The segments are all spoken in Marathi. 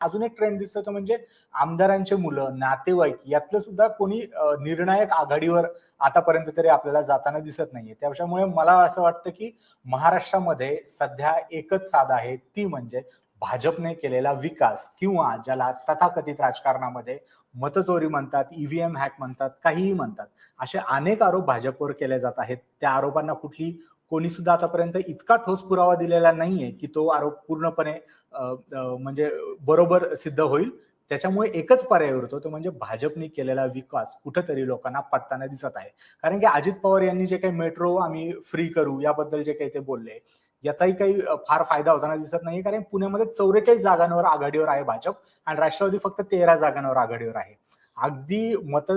अजून एक ट्रेंड दिसतो तो म्हणजे आमदारांचे मुलं नातेवाईक यातलं सुद्धा कोणी निर्णायक आघाडीवर आतापर्यंत तरी आपल्याला जाताना दिसत नाहीये. त्याच्यामुळे मला असं वाटतं की महाराष्ट्रामध्ये सध्या एकच साध आहे ती म्हणजे भाजपने केलेला विकास किंवा ज्याला तथाकथित राजकारणामध्ये मतचोरी म्हणतात ईव्हीएम हॅक म्हणतात काहीही म्हणतात असे अनेक आरोप भाजपवर केले जात आहेत. त्या आरोपांना कुठली कोणी सुद्धा आतापर्यंत इतका ठोस पुरावा दिलेला नाहीये की तो आरोप पूर्णपणे म्हणजे बरोबर सिद्ध होईल. त्याच्यामुळे एकच पर्याय उरतो तो म्हणजे भाजपने केलेला विकास कुठंतरी लोकांना पटताना दिसत आहे. कारण की अजित पवार यांनी जे काही मेट्रो आम्ही फ्री करू याबद्दल जे काही ते बोलले याचाही काही फार फायदा होताना दिसत नाही कारण पुण्यामध्ये चौवेचाळीस जागांवर आघाडीवर आहे भाजप आणि राष्ट्रवादी फक्त तेरा जागांवर आघाडीवर आहे. अगदी मत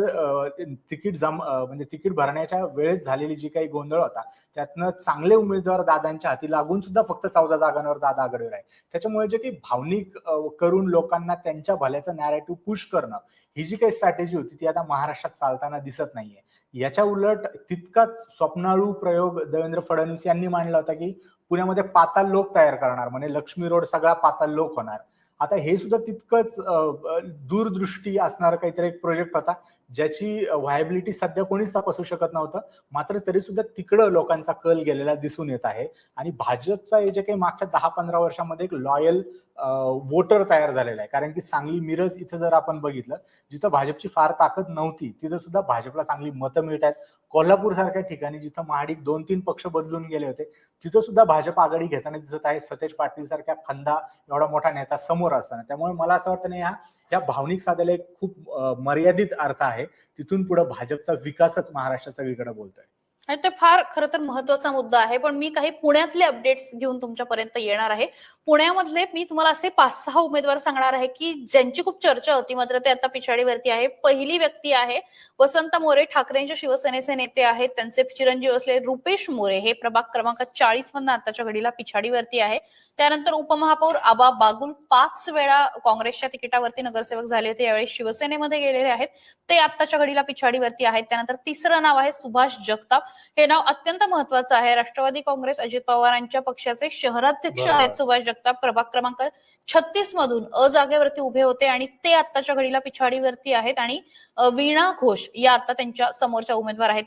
तिकीट जम म्हणजे तिकीट भरण्याच्या वेळेत झालेली जी काही गोंधळ होता त्यातनं चांगले उमेदवार दादांच्या हाती लागून सुद्धा फक्त चौदा जागांवर दादा आघाडीवर आहे. त्याच्यामुळे जे काही भावनिक करून लोकांना त्यांच्या भल्याचं नॅरेटिव्ह पुश करणं ही जी काही स्ट्रॅटेजी होती ती आता महाराष्ट्रात चालताना दिसत नाहीये. याच्या उलट तितकाच स्वप्नाळू प्रयोग देवेंद्र फडणवीस यांनी मांडला होता की पुण्यामध्ये पाताल लोक तयार करणार म्हणजे लक्ष्मी रोड सगळा पाताल लोक होणार. आता हे सुद्धा तितकंच दूरदृष्टी असणारा काहीतरी एक प्रोजेक्ट होता ज्याची व्हायबिलिटी सध्या कोणीच तपासू शकत नव्हतं. मात्र तरी सुद्धा तिकडं लोकांचा कल गेलेला दिसून येत आहे. आणि भाजपचा हे जे काही मागच्या दहा पंधरा वर्षामध्ये एक लॉयल वोटर तयार झालेला आहे. कारण की सांगली मिरज इथं जर आपण बघितलं जिथं भाजपची फार ताकद नव्हती तिथं सुद्धा भाजपला चांगली मतं मिळत आहेत. कोल्हापूर सारख्या ठिकाणी जिथं महाडिक दोन तीन पक्ष बदलून गेले होते तिथं सुद्धा भाजप आघाडी घेताना दिसत आहे. सतेज पाटील सारख्या खंदा एवढा मोठा नेता समोर असताना. त्यामुळे मला असं वाटतं नाही ह्या या भावनिक साध्याला एक खूप मर्यादित अर्थ आहे. तिथून पुढे भाजपचा विकासच महाराष्ट्राचा सगळीकडे बोलतोय. आणि ते फार खरं तर महत्त्वाचा मुद्दा आहे. पण मी काही पुण्यातले अपडेट्स घेऊन तुमच्यापर्यंत येणार आहे. पुण्यामधले मी तुम्हाला असे पाच सहा उमेदवार सांगणार आहे की ज्यांची खूप चर्चा होती मात्र ते आता पिछाडीवरती आहे. पहिली व्यक्ती आहे वसंत मोरे ठाकरेंच्या शिवसेनेचे नेते आहेत. त्यांचे चिरंजीव असलेले रुपेश मोरे हे प्रभाग क्रमांक चाळीस मधनं आताच्या घडीला पिछाडीवरती आहे. त्यानंतर उपमहापौर आबा बागुल पाच वेळा काँग्रेसच्या तिकिटावरती नगरसेवक झाले होते. यावेळी शिवसेनेमध्ये गेलेले आहेत. ते आताच्या घडीला पिछाडीवरती आहेत. त्यानंतर तिसरं नाव आहे सुभाष जगताप. हे नाव अत्यंत महत्वाचं आहे. राष्ट्रवादी काँग्रेस अजित पवारांच्या पक्षाचे शहराध्यक्ष. आहेत सुभाष जगताप. प्रभाग क्रमांक छत्तीस मधून अ जागेवरती उभे होते आणि ते आत्ताच्या घडीला पिछाडीवरती आहेत आणि वीणा घोष या आता त्यांच्या समोरच्या उमेदवार आहेत.